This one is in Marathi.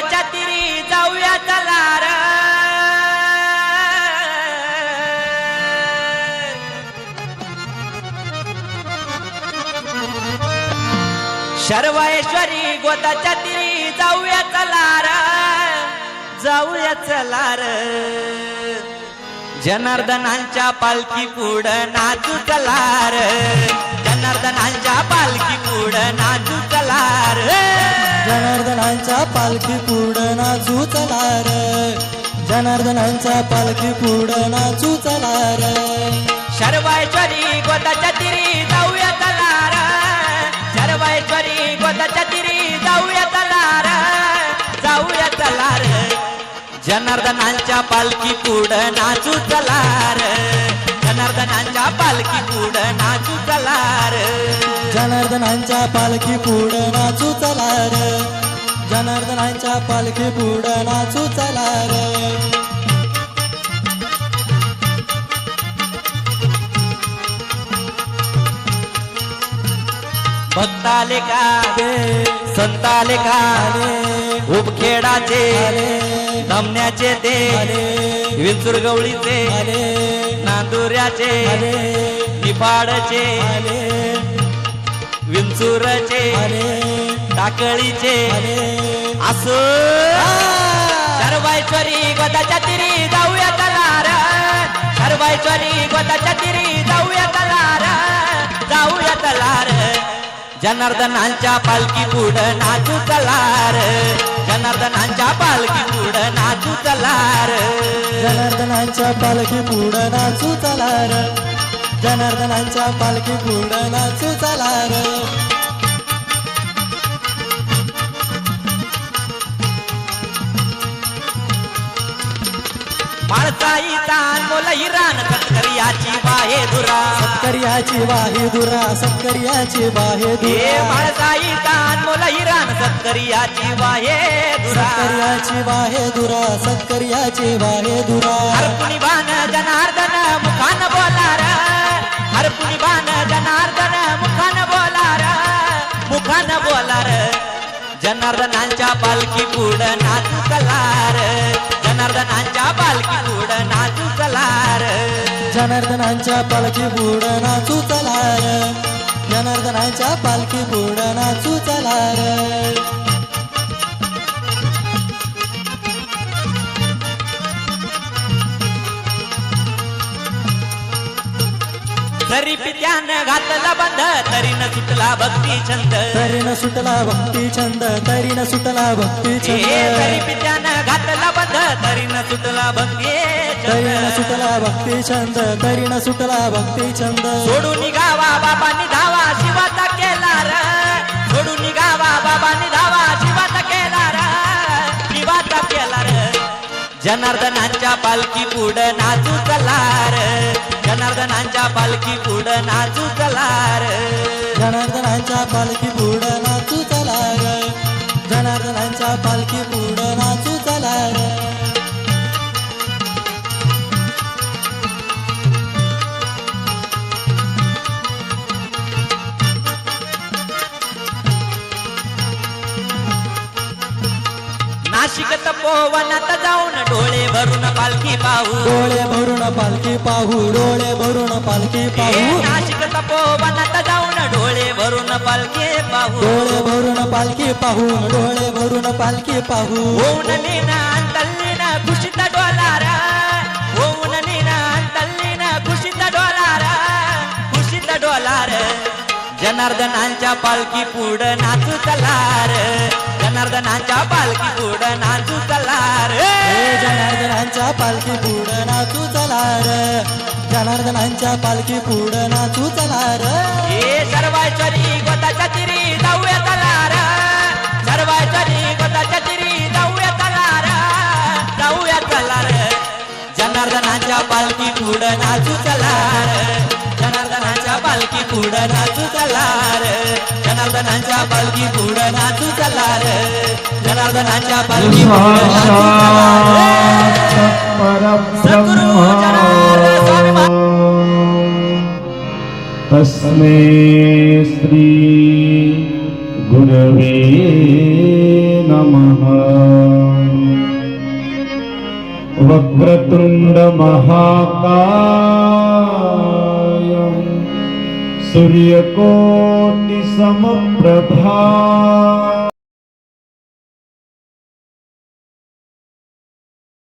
गोदाच्या तिरी जाऊया तलार. शर्वेश्वरी गोदाच्या तिरी जाऊया चलार जाऊया चलार जनार्दनांच्या पालखी पुढ नाचू चलार जनार्दनांच्या पालखी पुढ नाचू चलार जनार्दनांच्या पालखी पुढं नाचू चला रे जनार्दनांच्या पालखी पुढं नाचू चला रे शर्वायश्वरी गोदाच्या तिरी जाऊया तलार. शर्वायश्वरी गोदाच्या तिरी जाऊया तलार. जाऊया तलार. जनार्दनांच्या पालखी पुढं नाचू चलार. जनार्दनांच्या पालखी पुढं नाचू चलार. जनार्दनांच्या पालखी पुढं नाचू चला रे पालखी पुढं नाचू चला रे. भक्ताले का दे संताले का उपखेडाचे दमण्याचे ते आले विंचूर गवळीचे नांदुऱ्याचे आले निफाडचे विंचूरचे टाकळीचे. असो. सर्वायश्वरी गोदाच्या तिरी जाऊया तलार. सर्वायश्वरी गोदाच्या तिरी जाऊया तलार. जाऊया तलार. जनार्दनांच्या पालखी पुढं नाचू तलार. जनार्दनांच्या पालखी पुढं नाचू तलार. जनार्दनांच्या पालखी पुढं नाचू चला रे जनार्दनांच्या पालखी पुढं नाचू चला माळसाई तान मोल हिरान सत्करियाची बाहे दुरा सत्कर्याची वाहे दुरा सत्कर्याची वाहे हे दुरा माळसाई तान मोल हिरान सत्करियाची बाहे दुरा सत्कर्याची वाहे दुरा सत्कर्याची वाहे दुरा हरपुनी बाण जनार्दन मुखान बोलार. हरपुनी बाण जनार्दन मुखान बोलार. मुखान बोलार. जनार्दनांच्या पालखी पुढं नाचू कलार. जनार्दनांच्या पालखी पुढं नाचू चलार. जनार्दनांच्या पालखी पुढं नाचू चलार. जनार्दनांच्या पालखी पुढं नाचू चलार. तरी पित्यानं घातला बंध तरी न सुटला भक्ती छंद. तरी न सुटला भक्ती छंद तरी न सुटला भक्ती हे तरी छंद पित्यानं घातला बंध तरी न सुटला भक्ती तरी न छंद सुटला भक्ती छंद तरी न सुटला भक्ती छंद. सोडून निघावा बाबांनी धावा शिवाचा केला र सोडून निघावा बाबांनी धावा शिवाचा केला र शिवाचा केला र जनार्दनांच्या पालखी पुढं नाचू चलार. जनार्दनांच्या पालखी पुढं नाचू चलार. जनार्दनांच्या पालखी पुढं नाचू चला रे जनार्दनांच्या पालखी पुढं नाचू चला रे नाशिक तपोवनात जाऊन डोळे भरून पालखी पाहू. डोळे भरून पालखी पाहू डोळे भरून पालखी पाहू. नाशिक तपोवनात जाऊन डोळे भरून पालखी पाहू. डोळे भरून पालखी पाहू डोळे भरून पालखी पाहू. तल्लीना डोलार. होऊन नीना तल्लीना खुशीत डोलार. खुशीत डोलार. जनार्दनांच्या पालखी पुढं नाचू चलार जनार्दनांच्या पालखी पुढं नाचू चलार हे जनार्दनांच्या पालखी पुढं नाचू चलार. जनार्दनांच्या पालखी पुढं नाचू चलार. रे हे सर्वायश्वरी गोताच्या तिरी जाऊया तलार सर्वायश्वरी गोताच्या तिरी जाऊया तलार जाऊया तलार जनार्दनाच्या पालखी पुढं नाचू चलार. जनार्दनाच्या पालखी पुढं नाचू चलार. जनार्दनाच्या पालखी पुढं नाचू चलार. जनार्दनाच्या पालखी पुढं नाचू चलार. मे श्री गुरवे नमः। वक्रतुण्डमहाकाय सूर्यकोटिसमप्रभा